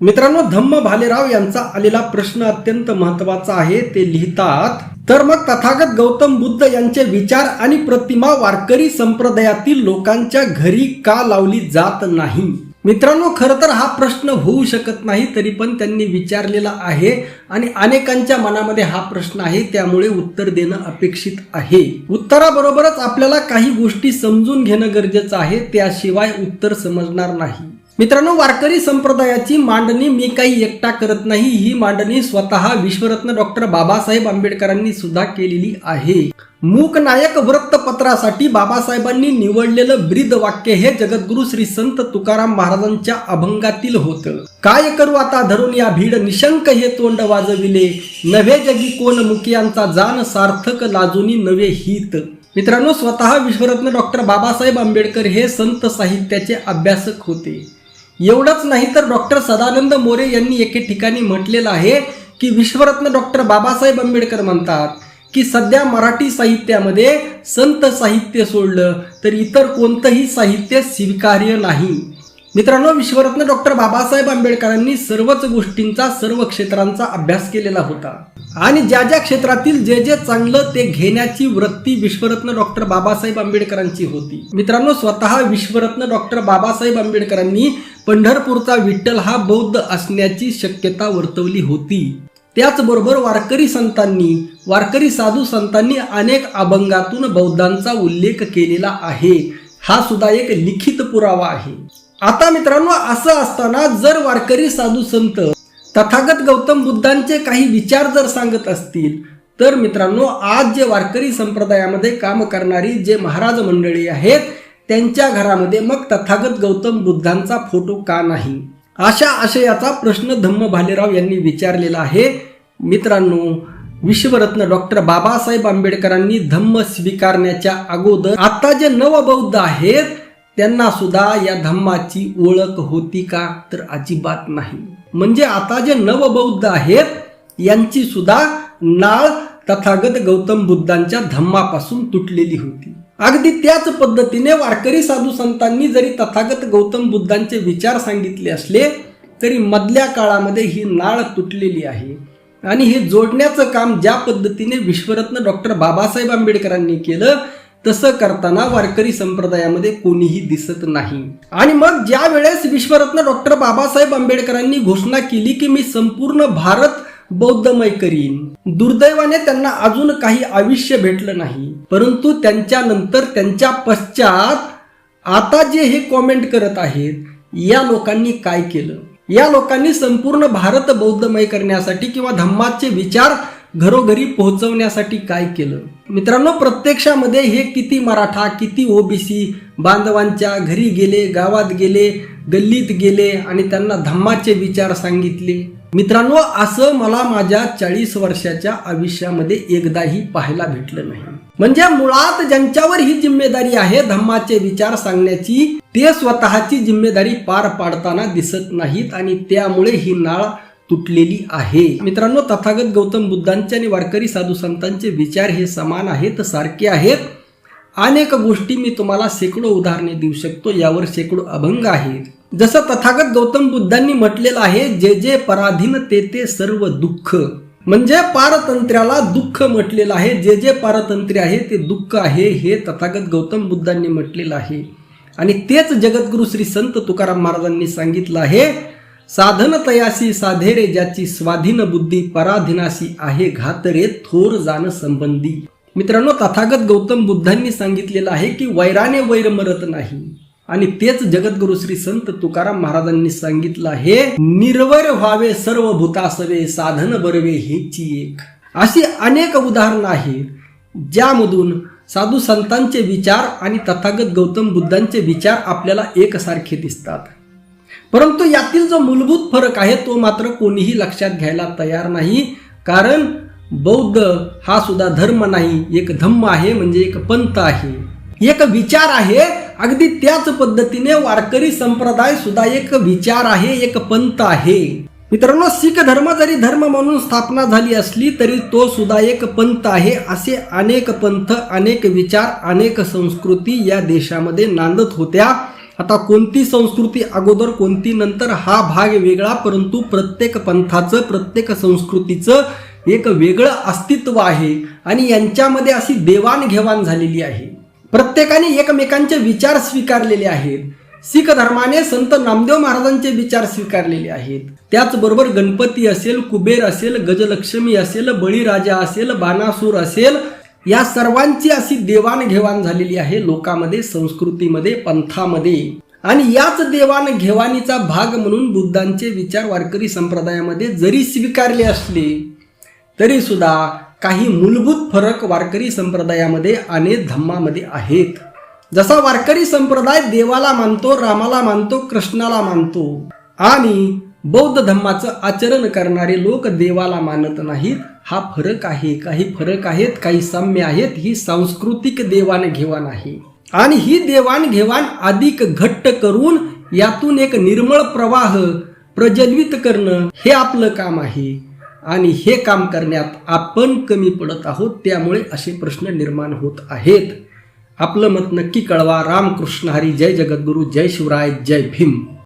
मित्रांनो धम्म भालेराव यांचा आलेला प्रश्न अत्यंत महत्त्वाचा आहे. ते लिहितात तर मग तथागत गौतम बुद्ध यांचे विचार आणि प्रतिमा वारकरी संप्रदायातील लोकांच्या घरी का लावली जात नाही? मित्रांनो खरं तर हा प्रश्न होऊ शकत नाही तरी पण त्यांनी विचारलेला आहे आणि अनेकांच्या मनामध्ये हा प्रश्न आहे त्यामुळे उत्तर देणं अपेक्षित आहे. उत्तराबरोबरच आपल्याला काही गोष्टी समजून घेणं गरजेचं आहे त्याशिवाय उत्तर समजणार नाही. मित्रांनो वारकरी संप्रदायाची मांडणी मी काही एकटा करत नाही. ही मांडणी स्वतः विश्वरत्न डॉक्टर बाबासाहेब आंबेडकरांनी सुद्धा केलेली आहे. मूकनायक वृत्तपत्रासाठी बाबासाहेबांनी निवडलेलं ब्रीद वाक्य हे जगद्गुरु श्री संत तुकाराम महाराजांच्या अभंगातील होतं. काय करू आता धरून या भीड? निशंक हे तोंड वाजविले. नवे जगी कोण मुखियांचा जाण सार्थक लाजुनी नवे हित. मित्रांनो स्वतः विश्वरत्न डॉक्टर बाबासाहेब आंबेडकर हे संत साहित्याचे अभ्यासक होते. एवढंच नाही तर डॉक्टर सदानंद मोरे यांनी एके ठिकाणी म्हटलेलं आहे की विश्वरत्न डॉक्टर बाबासाहेब आंबेडकर म्हणतात की सध्या मराठी साहित्यामध्ये संत साहित्य सोडलं तर इतर कोणतंही साहित्य स्वीकार्य नाही. मित्रांनो विश्वरत्न डॉक्टर बाबासाहेब आंबेडकरांनी सर्वच गोष्टींचा सर्व क्षेत्रांचा अभ्यास केलेला होता. आणि ज्या ज्या क्षेत्रातील जे जे चांगलं ते घेण्याची वृत्ती विश्वरत्न डॉक्टर बाबासाहेब आंबेडकरांची होती. मित्रांनो स्वतः विश्वरत्न डॉक्टर बाबासाहेब आंबेडकरांनी पंढरपूरचा विठ्ठल हा बौद्ध असण्याची शक्यता वर्तवली होती. त्याचबरोबर वारकरी संतांनी वारकरी साधू संतांनी अनेक अभंगातून बौद्धांचा उल्लेख केलेला आहे. हा सुद्धा एक लिखित पुरावा आहे. आता मित्रांनो असं असताना जर वारकरी साधू संत तथागत गौतम बुद्धांचे काही विचार जर सांगत असतील तर मित्रांनो आज जे वारकरी संप्रदायामध्ये काम करणारी जे महाराज मंडळी आहेत त्यांच्या घरामध्ये मग तथागत गौतम बुद्धांचा फोटो का नाही? अशा आशयाचा प्रश्न धम्म भालेराव यांनी विचारलेला आहे. मित्रांनो विश्वरत्न डॉक्टर बाबासाहेब आंबेडकरांनी धम्म स्वीकारण्याच्या अगोदर आता जे नवबौद्ध आहेत त्यांना सुद्धा या धम्माची ओळख होती का तर अजिबात नाही. म्हणजे आता जे नवबौद्ध आहेत यांची सुद्धा नाळ तथागत गौतम बुद्धांच्या धम्मापासून तुटलेली होती. अगदी त्याच पद्धतीने वारकरी साधू संतांनी जरी तथागत गौतम बुद्धांचे विचार सांगितले असले तरी मधल्या काळामध्ये ही नाळ तुटलेली आहे. आणि हे जोडण्याचं काम ज्या पद्धतीने विश्वरत्न डॉक्टर बाबासाहेब आंबेडकरांनी केलं तसं करताना वारकरी संप्रदायामध्ये कोणीही दिसत नाही. आणि मग ज्या वेळेस विश्वरत्न डॉक्टर बाबासाहेब आंबेडकरांनी घोषणा केली की मी संपूर्ण भारत बौद्धमय करीन. दुर्दैवाने त्यांना अजून काही आयुष्य भेटलं नाही. परंतु त्यांच्यानंतर त्यांच्या पश्चात आता जे हे कॉमेंट करत आहेत या लोकांनी काय केलं? या लोकांनी संपूर्ण भारत बौद्धमय करण्यासाठी किंवा धम्माचे विचार घरोघरी पोहोचवण्यासाठी काय केलं? मित्रांनो प्रत्यक्षामध्ये हे किती मराठा किती ओबीसी बांधवांच्या घरी गेले गावात गेले गल्लीत गेले आणि त्यांना धम्माचे विचार सांगितले? मित्रांनो असं मला माझ्या चाळीस वर्षाच्या आयुष्यामध्ये एकदाही पाहायला भेटलं नाही. म्हणजे मुळात ज्यांच्यावर ही जिम्मेदारी आहे धम्माचे विचार सांगण्याची ते स्वतःची जिम्मेदारी पार पाडताना दिसत नाहीत आणि त्यामुळे ही नाळ तुटलेली आहे. मित्रांनो तथागत गौतम बुद्धांचे आणि वारकरी साधू संतांचे विचार हे समान आहेत सारखे आहेत. अनेक गोष्टी मी तुम्हाला शेकडो उदाहरणे देऊ शकतो यावर शेकडो अभंग आहेत. जसं तथागत गौतम बुद्धांनी म्हटलेलं आहे जे जे पराधीन ते ते सर्व दुःख. म्हणजे पारतंत्र्याला दुःख म्हटलेलं आहे जे जे पारतंत्र्य आहे ते दुःख आहे हे तथागत गौतम बुद्धांनी म्हटलेलं आहे. आणि तेच जगद्गुरु श्री संत तुकाराम महाराजांनी सांगितलं आहे साधन तयासी साधेरे ज्याची स्वाधीन बुद्धी पराधीनाशी आहे घातरे थोर जाण संबंधी. मित्रांनो तथागत गौतम बुद्धांनी सांगितलेलं आहे की वैराने वैर मरत नाही. आणि तेच जगद्गुरु श्री संत तुकाराम महाराजांनी सांगितलं आहे निर्वर व्हावे सर्व भूतासवे साधन बरवे हेची एक. अशी अनेक उदाहरणं आहेत ज्यामधून साधू संतांचे विचार आणि तथागत गौतम बुद्धांचे विचार आपल्याला एकसारखे दिसतात. परंतु यातील जो मूलभूत फरक आहे तो मात्र कोणीही लक्षात घ्यायला तयार नाही. कारण बौद्ध हा सुद्धा धर्म नाही एक धम्म आहे म्हणजे एक पंथ आहे. एक विचार आहे अगदी त्याच पद्धतीने वारकरी संप्रदाय सुद्धा एक विचार आहे एक पंथ आहे. मित्रांनो शीख धर्म जरी धर्म म्हणून स्थापना झाली असली तरी तो सुद्धा एक पंथ आहे असे अनेक पंथ अनेक विचार अनेक संस्कृती या देशामध्ये नांदत होत्या. आता कोणती संस्कृती अगोदर कोणती नंतर हा भाग वेगळा परंतु प्रत्येक पंथाचं प्रत्येक संस्कृतीचं एक वेगळं अस्तित्व आहे आणि यांच्यामध्ये अशी देवाणघेवाण झालेली आहे. प्रत्येकाने एकमेकांचे विचार स्वीकारलेले आहेत. शीख धर्माने संत नामदेव महाराजांचे विचार स्वीकारलेले आहेत. त्याचबरोबर गणपती असेल कुबेर असेल गजलक्ष्मी असेल बळीराजा असेल बाणासूर असेल या सर्वांची अशी देवाणघेवाण झालेली आहे लोकामध्ये संस्कृतीमध्ये पंथामध्ये. आणि याच देवाणघेवाणीचा भाग म्हणून बुद्धांचे विचार वारकरी संप्रदायामध्ये जरी स्वीकारले असले तरी सुद्धा काही मूलभूत फरक वारकरी संप्रदायामध्ये आणि धम्मामध्ये आहेत. जसा वारकरी संप्रदाय देवाला मानतो रामाला मानतो कृष्णाला मानतो आणि बौद्ध धम्माचं आचरण करणारे लोक देवाला मानत नाहीत. हा फरक आहे. काही फरक आहेत काही साम्य आहेत. ही सांस्कृतिक देवाणघेवाण आहे. आणि ही देवाणघेवाण अधिक घट्ट करून यातून एक निर्मळ प्रवाह प्रज्वलित करणं हे आपलं काम आहे. आणि हे काम करण्यात आपण कमी पडत आहोत. त्यामुळे असे प्रश्न निर्माण होत आहेत. आपलं मत नक्की कळवा. रामकृष्ण हरी. जय जगद्गुरू. जय शिवराय. जय भीम.